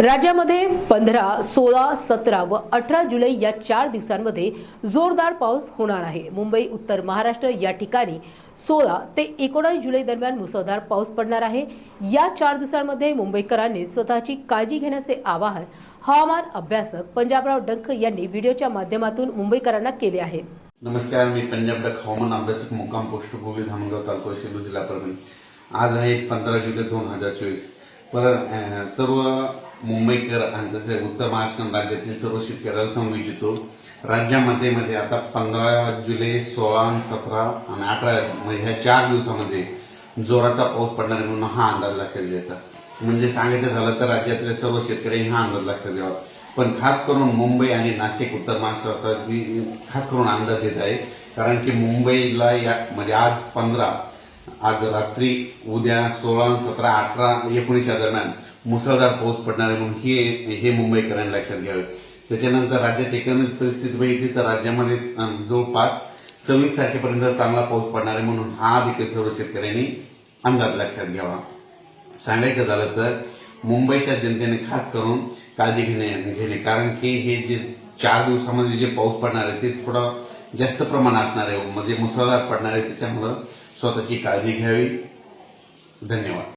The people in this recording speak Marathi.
राज्यामध्ये पंधरा सोळा सतरा व अठरा जुलै या चार दिवसांमध्ये जोरदार पाऊस होणार आहे. मुंबई उत्तर महाराष्ट्र या ठिकाणी सोळा ते एकोणीस जुलै दरम्यान मुसळधार पाऊस पडणार आहे. या चार दिवसांमध्ये मुंबईकरांनी स्वतःची काळजी घेण्याचे आवाहन हवामान अभ्यासक पंजाबराव डंक यांनी व्हिडिओच्या माध्यमातून मुंबईकरांना केले आहे. नमस्कार मी पंजाब डक हवामान अभ्यासक मुक्काम पोस्ट गोवी तालुका सेलू जिल्हा परभणी. आज आहे पंधरा जुलै दोन हजार चोवीस. पर सर्व मुंबईकर आणि तसे उत्तर महाराष्ट्र राज्यातील सर्व शेतकऱ्याला सांगू इच्छितो राज्यामध्ये मध्ये आता पंधरा जुलै सोळा सतरा आणि अठरा ह्या चार दिवसामध्ये जोराचा पाऊस पडणार म्हणून हा अंदाज लक्षात घ्यायचा म्हणजे सांगायचं झालं तर राज्यातल्या सर्व शेतकऱ्यांनी हा अंदाज लक्षात घ्यावा. पण खास करून मुंबई आणि नाशिक उत्तर महाराष्ट्राचा मी खास करून अंदाज देत आहे. कारण की मुंबईला या म्हणजे आज पंधरा आज रात्री उद्या सोळा सतरा अठरा एकोणीसच्या दरम्यान मुसळधार पाऊस पडणार आहे म्हणून हे हे मुंबईकरांनी लक्षात घ्यावे. त्याच्यानंतर राज्यात एकंदरीत परिस्थिती बघितली तर राज्यामध्ये जवळपास सव्वीस तारखेपर्यंत चांगला पाऊस पडणार आहे म्हणून हा देखील सर्व शेतकऱ्यांनी अंदाज लक्षात घ्यावा. सांगायचं झालं तर मुंबईच्या जनतेने खास करून काळजी घेणे घेणे. कारण की हे जे चार दिवसामध्ये जे पाऊस पडणार आहे ते थोडं जास्त प्रमाण असणार आहे. म्हणजे मुसळधार पडणार आहे त्याच्यामुळं स्वतःची काळजी घ्यावी. धन्यवाद.